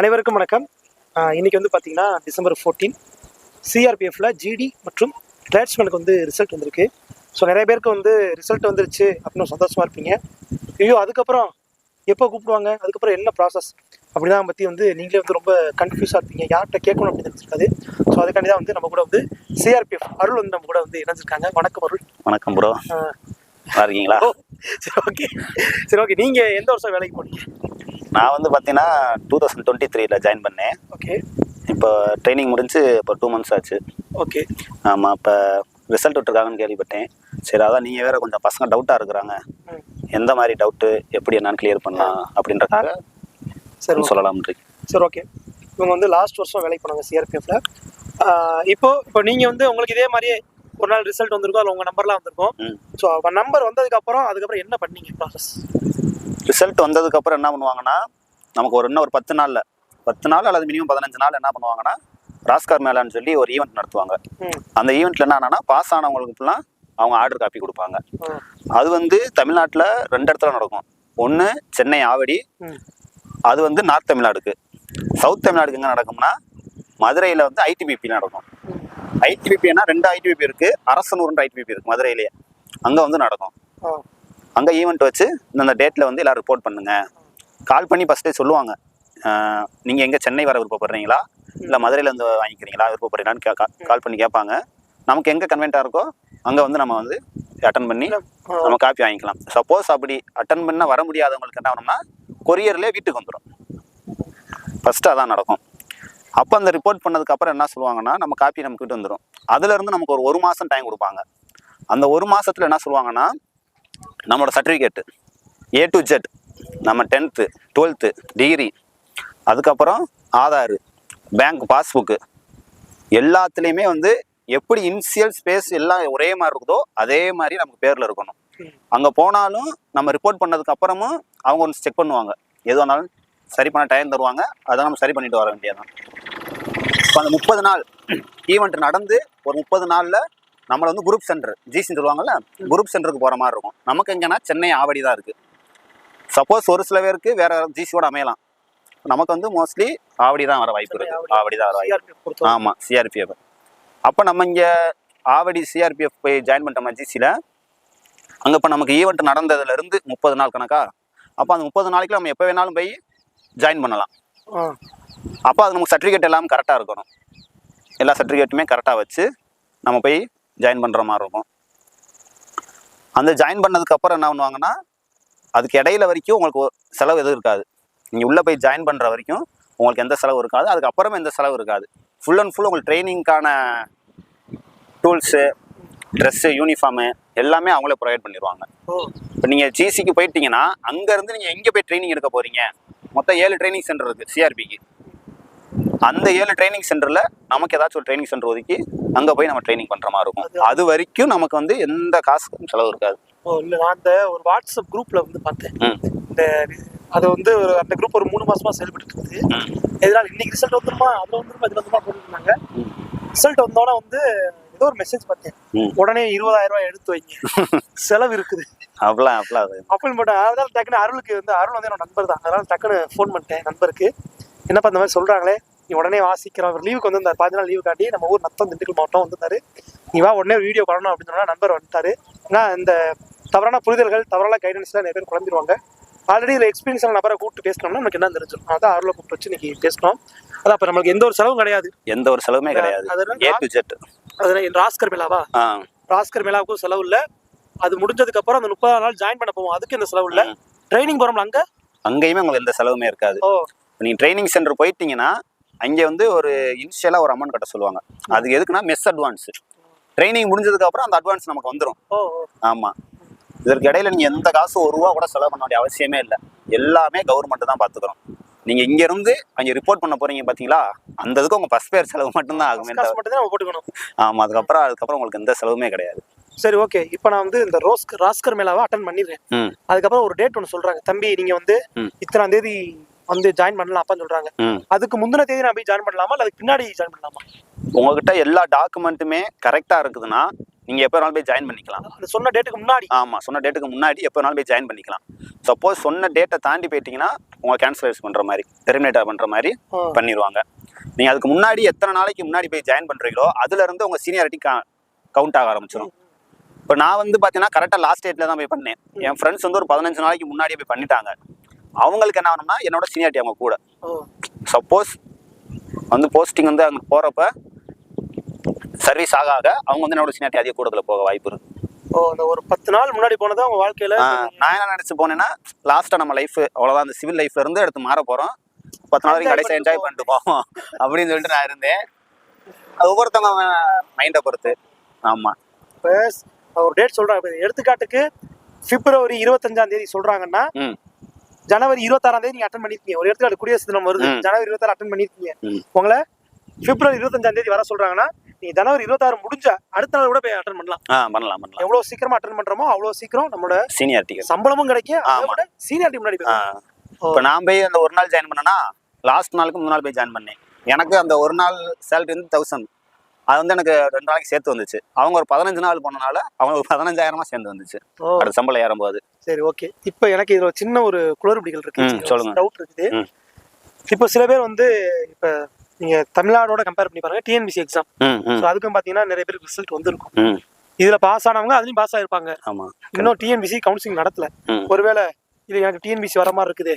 அனைவருக்கும் வணக்கம். ஆஹ் இன்னைக்கு வந்து பார்த்தீங்கன்னா டிசம்பர் ஃபோர்டீன் சிஆர்பிஎஃப்ல ஜிடி மற்றும் ட்ரேட்ஸ்மேனுக்கு வந்து ரிசல்ட் வந்திருக்கு. ஸோ நிறைய பேருக்கு வந்து ரிசல்ட் வந்துருச்சு அப்படின்னு சந்தோஷமா இருப்பீங்க. ஐயோ அதுக்கப்புறம் எப்போ கூப்பிடுவாங்க? அதுக்கப்புறம் என்ன ப்ராசஸ் அப்படிதான் பற்றி வந்து நீங்களே வந்து ரொம்ப கன்ஃபியூஸாக இருப்பீங்க. யார்கிட்ட கேட்கணும் அப்படின்னு தெரிஞ்சிருக்காது. ஸோ அதுக்காண்டி தான் வந்து நம்ம கூட வந்து சிஆர்பிஎஃப் அருள் வந்து நம்ம கூட வந்து இணைஞ்சிருக்காங்க. வணக்கம் அருள். வணக்கம் ப்ரோ இருக்கீங்களா? சரி ஓகே சரி ஓகே நீங்கள் எந்த வருஷம் வேலைக்கு போனீங்க? நான் வந்து பார்த்தீங்கன்னா டூ தௌசண்ட் டுவெண்ட்டி த்ரீல ஜாயின் பண்ணேன். ஓகே இப்போ ட்ரைனிங் முடிஞ்சு இப்போ டூ மந்த்ஸ் ஆச்சு. ஓகே ஆமாம் இப்போ ரிசல்ட் விட்டுருக்காங்கன்னு கேள்விப்பட்டேன். சரி அதான் நீங்கள் வேற கொஞ்சம் பசங்க டவுட்டாக இருக்கிறாங்க. எந்த மாதிரி டவுட்டு எப்படி என்னன்னு கிளியர் பண்ணலாம் அப்படின்றதுக்காக சரி. சொல்லலாம்ன்றீங்க. சரி ஓகே இவங்க வந்து லாஸ்ட் வருஷம் வேலைக்கு போனாங்க சிஆர்பிஎஃப்ல இப்போ இப்போ நீங்க வந்து உங்களுக்கு இதே மாதிரியே ஒரு நாள் ரிசல்ட் வந்திருக்கும் அதில் உங்க நம்பர்லாம் வந்திருக்கும். ஸோ நம்பர் வந்ததுக்கு அப்புறம் அதுக்கப்புறம் என்ன பண்ணீங்க ப்ராசஸ் ரிசல்ட் வந்ததுக்கப்புறம் என்ன பண்ணுவாங்கன்னா நமக்கு ஒரு இன்னும் ஒரு பத்து நாளில் பத்து நாள் அல்லது மினிமம் பதினஞ்சு நாள் என்ன பண்ணுவாங்கன்னா ராஸ்கார் மேலான்னு சொல்லி ஒரு ஈவெண்ட் நடத்துவாங்க. அந்த ஈவெண்ட்டில் என்னன்னா பாஸ் ஆனவங்களுக்குலாம் அவங்க ஆர்டர் காப்பி கொடுப்பாங்க. அது வந்து தமிழ்நாட்டில் ரெண்டு இடத்துல நடக்கும். ஒன்று சென்னை ஆவடி அது வந்து நார்த் தமிழ்நாடுக்கு. சவுத் தமிழ்நாடுக்கு எங்கே நடக்கும்னா மதுரையில் வந்து ஐடிபிபி நடக்கும். ஐடிபிபினா ரெண்டு ஐடிபிபி இருக்குது அரசனூர்ன்ற ஐடிபிபி இருக்குது மதுரையிலேயே. அங்கே வந்து நடக்கும். அங்கே ஈவெண்ட் வச்சு இந்த டேட்டில் வந்து எல்லாரும் ரிப்போர்ட் பண்ணுங்க. கால் பண்ணி ஃபஸ்ட்டே சொல்லுவாங்க. நீங்கள் எங்கே சென்னை வர விருப்பப்படுறீங்களா? இல்லை மதுரையிலேருந்து வாங்கிக்கிறீங்களா? விருப்பப்படுறீங்களான்னு கே கால் பண்ணி கேட்பாங்க. நமக்கு எங்கே கன்வென்ட்டாக இருக்கோ அங்கே வந்து நம்ம வந்து அட்டன் பண்ணி. நம்ம காப்பி வாங்கிக்கலாம். சப்போஸ் அப்படி அட்டன் பண்ண வர முடியாதவங்களுக்கு என்ன ஆகணும்னா கொரியர்லேயே வீட்டுக்கு வந்துடும் ஃபஸ்ட்டு அதான் நடக்கும். அப்போ அந்த ரிப்போர்ட் பண்ணதுக்கு அப்புறம் என்ன சொல்லுவாங்கன்னா நம்ம காப்பி நமக்கு கிட்ட வந்துடும் அதுலேருந்து நமக்கு ஒரு ஒரு மாதம் டைம் கொடுப்பாங்க. அந்த ஒரு மாசத்துல என்ன சொல்லுவாங்கன்னா நம்மளோட சர்டிஃபிகேட்டு ஏ டு ஜெட் நம்ம டென்த்து டுவெல்த்து டிகிரி அதுக்கப்புறம் ஆதார் பேங்க் பாஸ்புக்கு எல்லாத்துலேயுமே வந்து எப்படி இனிஷியல் ஸ்பேஸ் எல்லாம் ஒரே மாதிரி இருக்குதோ அதே மாதிரி நமக்கு பேரில் இருக்கணும். அங்கே போனாலும் நம்ம ரிப்போர்ட் பண்ணதுக்கு அப்புறமும் அவங்க ஒன்று செக் பண்ணுவாங்க. எது வேணாலும் சரி பண்ண டைம் தருவாங்க. அதை நம்ம சரி பண்ணிட்டு வர வேண்டியதுதான். இப்போ அந்த முப்பது நாள் ஈவெண்ட் நடந்து ஒரு முப்பது நாளில் நம்மளை வந்து குரூப் சென்டர் ஜிசின்னு சொல்லுவாங்கல்ல குரூப் சென்டருக்கு போகிற மாதிரி இருக்கும். நமக்கு எங்கன்னா சென்னை ஆவடி தான் இருக்குது சப்போஸ் ஒரு சில பேருக்கு வேற ஜிசியோட அமையலாம். நமக்கு வந்து மோஸ்ட்லி ஆவடி தான் வர வாய்ப்பு இருக்குது ஆவடி தான் வர வாய்ப்பு ஆமாம் சிஆர்பிஎஃப் அப்போ நம்ம இங்கே ஆவடி சிஆர்பிஎஃப் போய் ஜாயின் பண்ணிட்டோம்னா ஜிசியில் அங்கே இப்போ நமக்கு ஈவெண்ட் நடந்ததுலேருந்து முப்பது நாள் கணக்கா? அப்போ அந்த முப்பது நாளைக்கு நம்ம எப்போ வேணாலும் போய் ஜாயின் பண்ணலாம். அப்போ அது நமக்கு சர்டிஃபிகேட் எல்லாம் கரெக்டாக இருக்கணும். எல்லா சர்டிஃபிகேட்டுமே கரெக்டாக வச்சு நம்ம போய் ஜாயின் பண்ணுற மாதிரி இருக்கும். அந்த ஜாயின் பண்ணதுக்கப்புறம் என்ன பண்ணுவாங்கன்னா அதுக்கு இடையில வரைக்கும் உங்களுக்கு செலவு எதுவும் இருக்காது. நீங்கள் உள்ளே போய் ஜாயின் பண்ணுற வரைக்கும் உங்களுக்கு எந்த செலவு இருக்காது. அதுக்கப்புறமா எந்த செலவு இருக்காது. ஃபுல் அண்ட் ஃபுல் உங்களுக்கு ட்ரைனிங்க்கான டூல்ஸு ட்ரெஸ்ஸு யூனிஃபார்மு எல்லாமே அவங்களே ப்ரொவைட் பண்ணிடுவாங்க இப்போ நீங்கள் ஜிசிக்கு போயிட்டீங்கன்னா அங்கேருந்து நீங்கள் எங்கே போய் ட்ரைனிங் எடுக்க போகிறீங்க மொத்தம் ஏழு ட்ரைனிங் சென்டர் இருக்குது சிஆர்பிக்கு அந்த ஏழு ட்ரைனிங் சென்டரில் நமக்கு ஏதாச்சும் ஒரு ட்ரைனிங் சென்டர் ஒதுக்கி அங்கே போய் நம்ம ட்ரைனிங் பண்ணுற மாதிரி இருக்கும். அது வரைக்கும் நமக்கு வந்து எந்த காசுக்கும் செலவு இருக்காது. ஓ இல்லை நான் அந்த ஒரு வாட்ஸ்அப் குரூப்ல வந்து பார்த்தேன். இந்த அது வந்து ஒரு அந்த குரூப் ஒரு மூணு மாசமா செயல்பட்டு இருக்குது. ம். எதனால இன்னைக்கு ரிசல்ட் வந்துருமா அதுல வந்துருமா இதுல வந்துருமா போட்டுருந்தாங்க. ரிசல்ட் வந்தோடனே வந்து ஏதோ ஒரு மெசேஜ் பார்த்தேன். உடனே இருபதாயிரம் ரூபாய் எடுத்து வைங்க. செலவு இருக்குது. அவ்வளோ அது. அப்படின்னு போட்டேன் அதனால டக்குனு அருளுக்கு வந்து அருள் வந்து என்னோட நண்பர் தான். அதனால டக்குன்னு ஃபோன் பண்ணிட்டேன் நண்பருக்கு. என்னப்பா இந்த மாதிரி சொல்றாங்களே? நீ உடனே வாசிக்கிறோம் அவர் லீவுக்கு வந்து பாஞ்சு நாள் லீவு காட்டி நம்ம ஊர் நத்தம் திண்டுக்கல் மாவட்டம் வந்திருந்தாரு. நீ வா உடனே வீடியோ பண்ணணும் அப்படின்னு சொன்னா நண்பர் வந்துட்டாரு. ஏன்னா இந்த தவறான புரிதல்கள் தவறான கைடன்ஸ்ல நிறைய பேர் குழம்பிடுவாங்க. ஆல்ரெடி இதில் எக்ஸ்பீரியன்ஸ் நபரை கூப்பிட்டு பேசணும்னா நமக்கு என்ன தெரிஞ்சிடும் அதான் அருளை கூப்பிட்டு வச்சு இன்னைக்கு பேசணும். அதான் அப்போ நம்மளுக்கு எந்த ஒரு செலவும் கிடையாது. எந்த ஒரு செலவுமே கிடையாது. அதில் ராஸ்கர் மேலாவா ராஸ்கர் மேலாவுக்கும் செலவு இல்லை. அது முடிஞ்சதுக்கு அப்புறம் அந்த முப்பதாம் நாள் ஜாயின் பண்ண போவோம். அதுக்கு எந்த செலவு இல்லை. ட்ரைனிங் போறோம்ல அங்க? அங்கேயுமே உங்களுக்கு எந்த செலவுமே இருக்காது. ஓ. நீங்கள் ட்ரைனிங் சென்டர் போயிட்டீங்கன்னா அங்கே வந்து ஒரு இனிஷியலாக ஒரு அமௌண்ட் கட்ட சொல்லுவாங்க. அதுக்கு எதுக்குன்னா மெஸ் அட்வான்ஸ் ட்ரைனிங் முடிஞ்சதுக்கு அப்புறம் அந்த அட்வான்ஸ் நமக்கு வந்துடும். ஆமாம் இதற்கு இடையில நீங்கள் எந்த காசு ஒரு ரூபா கூட செலவு பண்ண வேண்டிய அவசியமே இல்லை. எல்லாமே கவர்மெண்ட் தான் பார்த்துக்கிறோம் நீங்கள் இங்கேருந்து அங்கே ரிப்போர்ட் பண்ண போறீங்க பார்த்தீங்களா அந்த இதுக்கு உங்கள் பஸ் பேர் செலவு ஆகுமே மட்டும் தான் நம்ம போட்டுக்கணும். ஆமாம் அதுக்கப்புறம் அதுக்கப்புறம் உங்களுக்கு எந்த செலவுமே கிடையாது. சரி ஓகே இப்போ நான் வந்து இந்த ரோஸ் ராஸ்கர் மேலாவை அட்டன் பண்ணிடுறேன். அதுக்கப்புறம் ஒரு டேட் ஒன்று சொல்றாங்க. தம்பி நீங்க வந்து. இத்தனாம் தேதி வந்து ஜாயின் பண்ணலாம் அப்பான்னு சொல்றாங்க. அதுக்கு முந்தின தேதி நான் போய் ஜாயின் பண்ணலாமா? இல்ல அதுக்கு பின்னாடி ஜாயின் பண்ணலாமா? உங்ககிட்ட எல்லா டாக்குமெண்ட்டுமே கரெக்டாக இருக்குதுன்னா நீங்கள் எப்போ வேணாலும் போய் ஜாயின் பண்ணிக்கலாம். சொன்ன டேட்டுக்கு முன்னாடி. ஆமாம் சொன்ன டேட்டுக்கு முன்னாடி எப்போ வேணாலும் போய் ஜாயின் பண்ணிக்கலாம். சப்போஸ் சொன்ன டேட்டை தாண்டி போயிட்டீங்கன்னா உங்களை கேன்சலைஸ் பண்ணுற மாதிரி டெர்மினேட் பண்ணுற மாதிரி. பண்ணிடுவாங்க நீங்கள் அதுக்கு முன்னாடி எத்தனை நாளைக்கு முன்னாடி போய் ஜாயின் பண்ணுறீங்களோ அதுலேருந்து உங்கள் சீனியாரிட்டி கவுண்ட் ஆக ஆரம்பிச்சிடும் இப்போ நான் வந்து பார்த்தீங்கன்னா கரெக்டாக லாஸ்ட் டேட்டில் தான் போய் பண்ணேன். என் ஃப்ரெண்ட்ஸ் வந்து ஒரு பதினஞ்சு நாளைக்கு முன்னாடியே போய் பண்ணிட்டாங்க. அவங்களுக்கு என்ன ஆகணும்னா என்னோட சீனியாரிட்டி அவங்க கூட. சப்போஸ் வந்து போஸ்டிங் வந்து அங்கே போகிறப்ப சர்வீஸ் ஆக ஆக அவங்க வந்து என்னோட சீனியாரிட்டி அதிக கூடத்தில் போக வாய்ப்பு இருக்கு. ஓ அந்த ஒரு பத்து நாள் முன்னாடி போனதா உங்க வாழ்க்கையில நான் என்ன நினைச்சு போனேன்னா லாஸ்டா நம்ம லைஃப் அவ்வளவுதான் அந்த சிவில் லைஃப்ல இருந்து எடுத்து மாற போறோம். பத்து நாள் வரைக்கும் கடைசி என்ஜாய் பண்ணிட்டு போவோம் அப்படின்னு சொல்லிட்டு நான் இருந்தேன். அது ஒவ்வொருத்தவங்க மைண்டை பொறுத்து. ஆமா. இப்ப ஒரு டேட் சொல்றாங்க எடுத்துக்காட்டுக்கு பிப்ரவரி இருபத்தஞ்சாம் தேதி சொல்றாங்கன்னா ஜனவரி இருபத்தாறாம் தேதி நீங்க அட்டன் பண்ணிருக்கீங்க ஒரு எடுத்துக்காட்டு குடியரசு தினம் வருது. ஜனவரி இருபத்தாறு அட்டன் பண்ணிருக்கீங்க. உங்களை பிப்ரவரி இருபத்தஞ்சாம் தேதி வர சொல்றாங்கன்னா நீங்க ஜனவரி இருபத்தாறு முடிஞ்சா அடுத்த நாள் கூட போய் அட்டன் பண்ணலாம். பண்ணலாம் பண்ணலாம். எவ்வளவு சீக்கிரமா அட்டன் பண்றோமோ அவ்வளவு சீக்கிரம் நம்மளோட சீனியாரிட்டி சம்பளமும் கிடைக்கும். அதை ஆமா. விட சீனியாரிட்டி முன்னாடி. இப்போ நான் போய் அந்த ஒரு நாள் ஜாயின் பண்ணேன்னா லாஸ்ட் நாளுக்கு மூணு நாள் போய் ஜாயின் பண்ணேன். எனக்கு அந்த ஒரு நாள் சேலரி வந்து தௌசண்ட் அது வந்து எனக்கு ரெண்டு நாளைக்கு சேர்த்து வந்துச்சு. அவங்க ஒரு பதினஞ்சு நாள் போனனால அவங்க ஒரு பதினஞ்சாயிரமா சேர்ந்து வந்துச்சு. அடுத்த சம்பளம் ஏறும்போது சரி ஓகே. இப்போ எனக்கு இதுல சின்ன ஒரு குளறுபடிகள் இருக்கு. சொல்லுங்க. டவுட் இருக்குது. இப்போ சில பேர் வந்து இப்ப நீங்க தமிழ்நாடோட கம்பேர் பண்ணி பாருங்க டிஎன்பிசி எக்ஸாம் அதுக்கும் பாத்தீங்கன்னா நிறைய பேருக்கு ரிசல்ட் வந்திருக்கும். இதுல பாஸ் ஆனவங்க அதுலயும் பாஸ் ஆயிருப்பாங்க. ஆமா இன்னும் டிஎன்பிசி கவுன்சிலிங் நடத்தல. ஒருவேளை இது எனக்கு டிஎன்பிசி வர மாதிரி இருக்குது.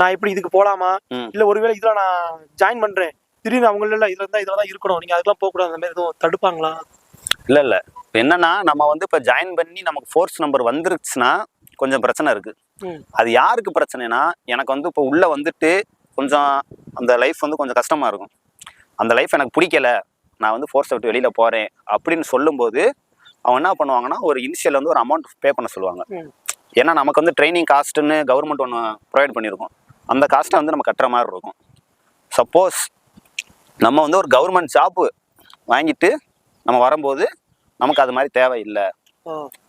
நான் எப்படி இதுக்கு போலாமா? இல்ல ஒருவேளை இதுல நான் ஜாயின் பண்றேன். திடீர்னு அவங்க இல்ல இதுல இருந்தா இதுல தான் இருக்கணும். நீங்க அதுக்கெல்லாம் போக கூடாது. அந்த மாதிரி எதுவும் தடுப்பாங்களா? இல்ல இல்ல. இப்ப என்னன்னா நம்ம வந்து இப்ப ஜாயின் பண்ணி நமக்கு ஃபோர்ஸ் நம்பர் வந்துருச்சுன்னா கொஞ்சம் பிரச்சனை இருக்கு. அது யாருக்கு பிரச்சனைனா எனக்கு வந்து இப்போ உள்ள வந்துட்டு கொஞ்சம் அந்த லைஃப் வந்து கொஞ்சம் கஷ்டமா இருக்கும். அந்த லைஃப் எனக்கு பிடிக்கல. நான் வந்து ஃபோர்ஸ் விட்டு வெளியில போறேன் அப்படின்னு சொல்லும்போது அவங்க என்ன பண்ணுவாங்கன்னா ஒரு இனிஷியல் வந்து ஒரு அமௌண்ட் பே பண்ண சொல்லுவாங்க. ஏன்னா நமக்கு வந்து ட்ரைனிங் காஸ்ட்டுன்னு கவர்மெண்ட் ஒன்று ப்ரொவைட் பண்ணியிருக்கோம் அந்த காஸ்ட்டை வந்து நம்ம கட்டுற மாதிரி இருக்கும். சப்போஸ் நம்ம வந்து ஒரு கவர்மெண்ட் ஜாப்பு வாங்கிட்டு நம்ம வரும்போது நமக்கு அது மாதிரி தேவையில்லை.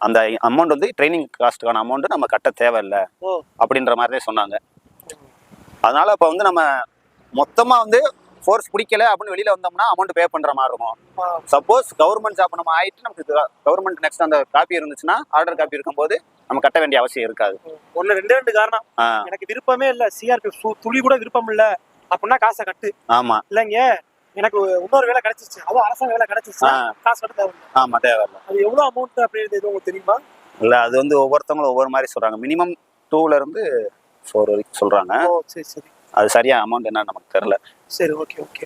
அந்த அமௌண்ட் வந்து ட்ரைனிங் காஸ்ட்டுக்கான அமௌண்ட் நம்ம கட்ட தேவையில்லை அப்படின்ற மாதிரி சொன்னாங்க. அதனால இப்போ வந்து நம்ம மொத்தமாக வந்து ஃபோர்ஸ் பிடிக்கல அப்படின்னு வெளியில வந்தோம்னா அமௌண்ட் பே பண்ற மாதிரி இருக்கும். சப்போஸ் கவர்மெண்ட் ஜாப் நம்ம ஆயிட்டு நமக்கு கவர்மெண்ட் நெக்ஸ்ட் அந்த காப்பி இருந்துச்சுன்னா ஆர்டர் காப்பி இருக்கும்போது நம்ம கட்ட வேண்டிய அவசியம் இருக்காது. ஒண்ணு ரெண்டு ரெண்டு காரணம். எனக்கு விருப்பமே இல்ல. சிஆர்பி துளி கூட விருப்பம் இல்ல. அப்படின்னா காசை கட்டு. ஆமா. இல்லைங்க எனக்கு இன்னொரு வேலை கிடைச்சிச்சு அதுவும் அரசாங்க வேலை கிடைச்சிச்சு. காசு கட்ட தேவை ஆமா தேவையில்ல. அது எவ்வளவு அமௌண்ட் அப்படின்றது எதுவும் உங்களுக்கு தெரியுமா? இல்ல அது வந்து ஒவ்வொருத்தவங்களும் ஒவ்வொரு மாதிரி சொல்றாங்க. மினிமம் டூல இருந்து ஃபோர் வரைக்கும் சொல்றாங்க. சரி சரி. அது சரியா அமௌண்ட் என்னன்னு நமக்கு தெரியல. சரி ஓகே ஓகே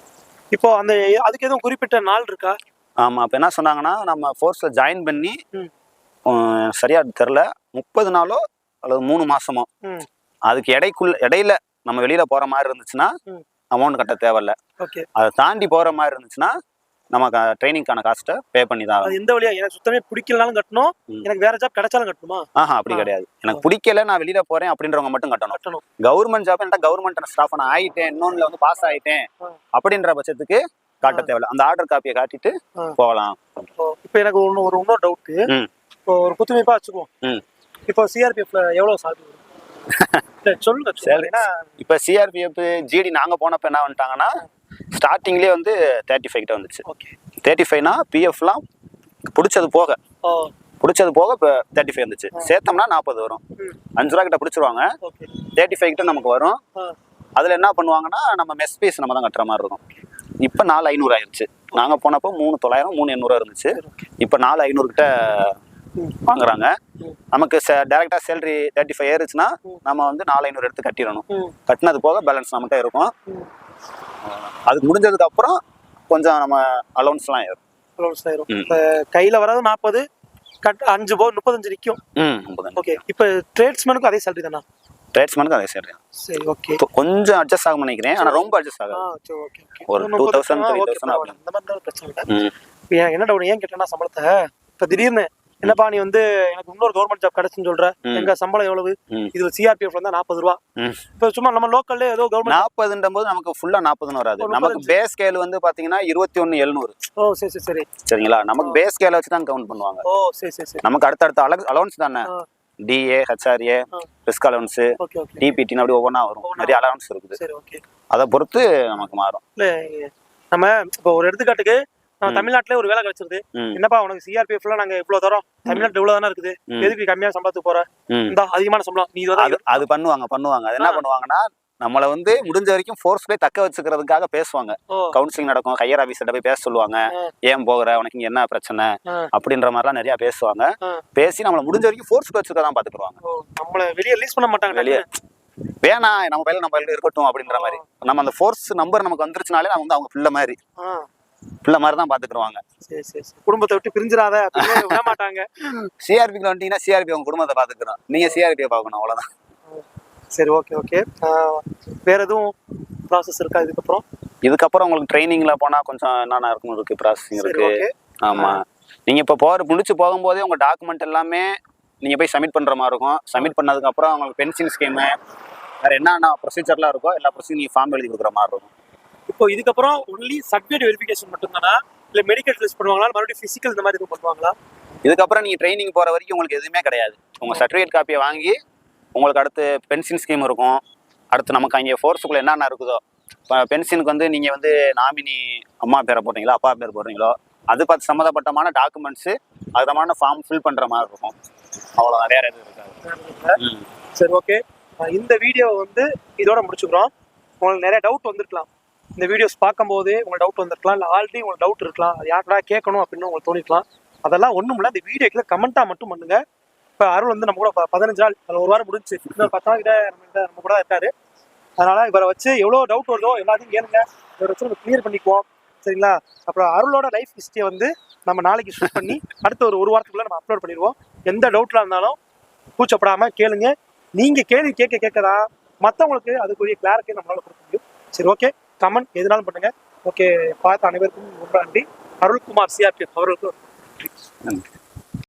இப்போ அந்த அதுக்கு எதுவும் குறிப்பிட்ட நாள் இருக்கா? ஆமா அப்ப என்ன சொன்னாங்கன்னா நம்ம ஃபோர்ஸ்ல ஜாயின் பண்ணி சரியா தெரில முப்பது நாளோ அல்லது மூணு மாசமோ அதுக்கு இடைக்குள்ள இடையில நம்ம வெளியில போற மாதிரி இருந்துச்சுன்னா. அமௌண்ட் கட்ட தேவையில்ல. ஓகே. அதை தாண்டி போற மாதிரி இருந்துச்சுன்னா நம்ம ட்ரைனிங்கான காஸ்ட்டை பே பண்ணி தான் எந்த வழியா? எனக்கு சுத்தமே பிடிக்கலனாலும் கட்டணும். எனக்கு வேற ஜாப் கிடைச்சாலும் கட்டணுமா? ஆஹா அப்படி. கிடையாது. எனக்கு பிடிக்கல நான் வெளியில போறேன் அப்படின்றவங்க மட்டும் கட்டணும். கட்டணும். கவர்மெண்ட் ஜாப் என்கிட்ட கவர்மெண்ட் ஸ்டாஃப் நான் ஆயிட்டேன் இன்னொன்னுல வந்து பாஸ் ஆயிட்டேன். அப்படின்ற பட்சத்துக்கு காட்ட தேவையில்ல. அந்த ஆர்டர் காப்பியை காட்டிட்டு. போகலாம். இப்போ எனக்கு ஒன்று ஒரு இன்னொரு டவுட்டு. இப்போ ஒரு குத்துமைப்பா வச்சுக்குவோம். இப்போ சிஆர்பிஎஃப்ல எவ்வளவு இல்ல, சொல்லுங்க இப்போ சிஆர்பிஎஃப் ஜிடி நாங்க போனப்ப என்ன வந்துட்டாங்கன்னா ஸ்டார்டிங்லேயே வந்து தேர்ட்டி ஃபைவ் கிட்ட வந்துச்சு. ஓகே. தேர்ட்டி ஃபைவ்னா பிஎஃப்லாம் பிடிச்சது போக. பிடிச்சது போக இப்போ தேர்ட்டி ஃபைவ் வந்துச்சு சேர்த்தோம்னா நாற்பது வரும். அஞ்சு ரூபா கிட்ட பிடிச்சிருவாங்க. தேர்ட்டி ஃபைவ் கிட்ட நமக்கு வரும். அதில் என்ன பண்ணுவாங்கன்னா நம்ம மெஸ் ஃபீஸ் நம்ம தான் கட்டுற மாதிரி இருக்கும். இப்போ நாலு ஐநூறு ஆயிருச்சு. நாங்கள் போனப்போ மூணு தொள்ளாயிரம் மூணு எண்ணூறுவா இருந்துச்சு. இப்போ நாலு ஐநூறு கிட்ட. வாங்குறாங்க. நமக்கு டேரெக்டாக சேலரி தேர்ட்டி ஃபைவ் ஏறுச்சுன்னா. நம்ம வந்து நாலு ஐநூறு எடுத்து கட்டிடணும். கட்டினது போக பேலன்ஸ் நம்மகிட்ட இருக்கும். அதுக்கு முடிஞ்சதுக்கு அப்புறம் கொஞ்சம் நம்ம அலௌன்ஸ்லாம் ஏறும். அலௌன்ஸ் ஆயிரும் ம். இப்போ கையில வராது நாற்பது கட் அஞ்சு போ முப்பத்தஞ்சு நிற்கும் ஓகே இப்போ ட்ரேட்ஸ்மேனுக்கும் அதே சேலரி தானா? ட்ரேட்ஸ்மேனுக்கு அதே சேலரி சரி ஓகே கொஞ்சம் அட்ஜஸ்ட் ஆகும் நினைக்கிறேன். ஆனால் ரொம்ப அட்ஜஸ்ட் ஆ ஆகாது சரி ஓகே ஓகே ஒரு 2000, 3000 அந்த மாதிரி பிரச்சனை இல்லை. என்ன டவுட் ஏன் கேட்டேன்னா சம்பளத்தை இப்ப திடீர்னு என்னப்பா நீ வந்து எனக்கு இன்னொரு கவர்மெண்ட் ஜாப் கிடைச்சுன்னு சொல்ற. எங்க சம்பளம் எவ்வளவு. இது சிஆர்பிஎஃப் வந்து நாற்பது ரூபா. இப்ப சும்மா நம்ம லோக்கல்ல ஏதோ கவர்மெண்ட் நாற்பதுன்ற போது நமக்கு ஃபுல்லா நாற்பதுன்னு வராது. நமக்கு. பேஸ் ஸ்கேல் வந்து பாத்தீங்கன்னா இருபத்தி ஒன்னு எழுநூறு. ஓ சரி சரி சரி. சரிங்களா? நமக்கு பேஸ் ஸ்கேல வச்சு தான் கவுண்ட் பண்ணுவாங்க. ஓ சரி சரி சரி. நமக்கு அடுத்தடுத்த அலக் அலவன்ஸ் தானே. DA HRA. ரிஸ்க் அலவன்ஸ் டிபிடின்னு அப்படி ஒவ்வொன்றா வரும். நிறைய அலவன்ஸ் இருக்குது. சரி ஓகே அதை பொறுத்து நமக்கு மாறும். நம்ம இப்போ ஒரு எடுத்துக்காட்டுக்கு ம். தமிழ்நாட்டிலே ஒரு வேலை கிடைச்சிருது. என்னப்பா உனக்கு சிஆர்பிஎஃப்ல நாங்க இவ்வளவு தரோம்? தமிழ்நாட்டுல இவ்வளவு தானே இருக்குது. எதுக்கு கம்மியா சம்பளத்துக்கு போற. இந்த அதிகமான சம்பளம். நீ அது பண்ணுவாங்க பண்ணுவாங்க. அது என்ன. பண்ணுவாங்கன்னா நம்மளை வந்து முடிஞ்ச வரைக்கும் ஃபோர்ஸ்லேயே தக்க வச்சுக்கிறதுக்காக பேசுவாங்க. கவுன்சிலிங் நடக்கும். ஹையர் ஆஃபீஸர்கிட்ட போய் பேச சொல்லுவாங்க. ஏன் போகிற? உனக்கு இங்க என்ன பிரச்சனை. அப்படின்ற மாதிரிலாம் நிறைய பேசுவாங்க. பேசி நம்மளை முடிஞ்ச வரைக்கும் ஃபோர்ஸ்க்கு வச்சுக்க தான் பார்த்துக்குருவாங்க நம்மள வெளியே ரிலீஸ் பண்ண மாட்டாங்க வெளியே வேணாம் நம்ம பையில நம்ம பையில இருக்கட்டும் அப்படின்ற மாதிரி. நம்ம அந்த ஃபோர்ஸ் நம்பர் நமக்கு வந்துருச்சுனாலே நம்ம வந்து அவங்க பிள்ளை மாதிரி. பிள்ளை மாதிரி தான் பார்த்துக்குருவாங்க சரி சரி. குடும்பத்தை விட்டு பிரிஞ்சிடாத விட மாட்டாங்க. சிஆர்பிக்கு வந்துட்டீங்கன்னா சிஆர்பி அவங்க குடும்பத்தை பார்த்துக்கிறோம் நீங்க சிஆர்பியை பார்க்கணும் அவ்வளவுதான். சரி ஓகே ஓகே வேற எதுவும் ப்ராசஸ் இருக்கா இதுக்கப்புறம்? இதுக்கப்புறம் உங்களுக்கு ட்ரைனிங்ல போனா கொஞ்சம் என்னென்ன இருக்கும் இருக்கு ப்ராசஸிங் இருக்கு. ஆமா. நீங்க இப்போ போற முடிச்சு போகும்போதே உங்க டாக்குமெண்ட் எல்லாமே நீங்க போய் சப்மிட் பண்ற மாதிரி இருக்கும். சப்மிட் பண்ணதுக்கு அப்புறம் உங்களுக்கு பென்ஷன் ஸ்கீமு வேற என்னென்ன ப்ரொசீஜர்லாம் இருக்கோ எல்லா ப்ரொசீஜர் நீங்க ஃபார்ம் எழுதி கொடுக்குற மாதிரி இருக்கும். இப்போ இதுக்கப்புறம் ஒன்லி சர்டிஃபிகேட் வெரிஃபிகேஷன் மட்டும் தானா இல்ல மெடிக்கல் டெஸ்ட் பண்ணுவாங்களா? மறுபடியும் பிசிக்கல் இந்த மாதிரி எதுவும் பண்ணுவாங்களா? இதுக்கப்புறம் நீங்க ட்ரைனிங் போற வரைக்கும் உங்களுக்கு எதுவுமே கிடையாது. உங்க சர்டிஃபிகேட் காப்பியை வாங்கி உங்களுக்கு அடுத்து பென்ஷன் ஸ்கீம் இருக்கும். அடுத்து நமக்கு அங்கே ஃபோர்ஸுக்குள்ள என்னென்ன இருக்குதோ. இப்போ பென்ஷனுக்கு வந்து நீங்கள் வந்து நாமினி அம்மா பேரை போடுறீங்களோ அப்பா பேர் போடுறீங்களோ அது பார்த்து சம்மந்தப்பட்டமான டாக்குமெண்ட்ஸு அதுமான ஃபார்ம் ஃபில் பண்ணுற மாதிரி இருக்கும். அவ்வளோதான் வேற எதுவும் இருக்காது. சரி ஓகே இந்த வீடியோ வந்து இதோட முடிச்சுக்கிறோம். உங்களுக்கு நிறைய டவுட் வந்திருக்கலாம். இந்த வீடியோஸ் பார்க்கும்போது உங்களுக்கு டவுட் வந்திருக்கலாம் இல்லை ஆல்ரெடி உங்களுக்கு டவுட் இருக்கலாம். அது யார்டா கேட்கணும் அப்படின்னு உங்களுக்கு தோணிக்கலாம் அதெல்லாம் ஒன்றும் இல்லை. இந்த வீடியோக்குள்ள கமெண்ட்டாக மட்டும் பண்ணுங்கள் இப்போ அருள் வந்து நம்ம கூட பதினஞ்சு நாள் அதில் ஒரு வாரம் முடிஞ்சு இன்னொரு பத்து நாள் கிட்ட நம்ம கிட்ட நம்ம கூட இருக்காரு. அதனால இவரை வச்சு எவ்வளோ டவுட் வருதோ எல்லாத்தையும் கேளுங்க. இவரை வச்சு நம்ம கிளியர் பண்ணிக்குவோம். சரிங்களா? அப்புறம் அருளோட லைஃப் ஹிஸ்ட்ரியை வந்து நம்ம நாளைக்கு ஷூட் பண்ணி அடுத்த ஒரு ஒரு வாரத்துக்குள்ள நம்ம அப்லோட் பண்ணிடுவோம். எந்த டவுட்டில் இருந்தாலும் கூச்சப்படாமல் கேளுங்க. நீங்கள் கேள்வி கேட்க கேட்கதான் மற்றவங்களுக்கு அதுக்குரிய கிளாரிட்டி நம்மளால கொடுக்க முடியும். சரி ஓகே கமெண்ட் எதுனாலும் பண்ணுங்க. ஓகே பார்த்த அனைவருக்கும் ரொம்ப நன்றி. அருள்குமார் சிஆர்பிஎஃப் அவர்களுக்கும் நன்றி.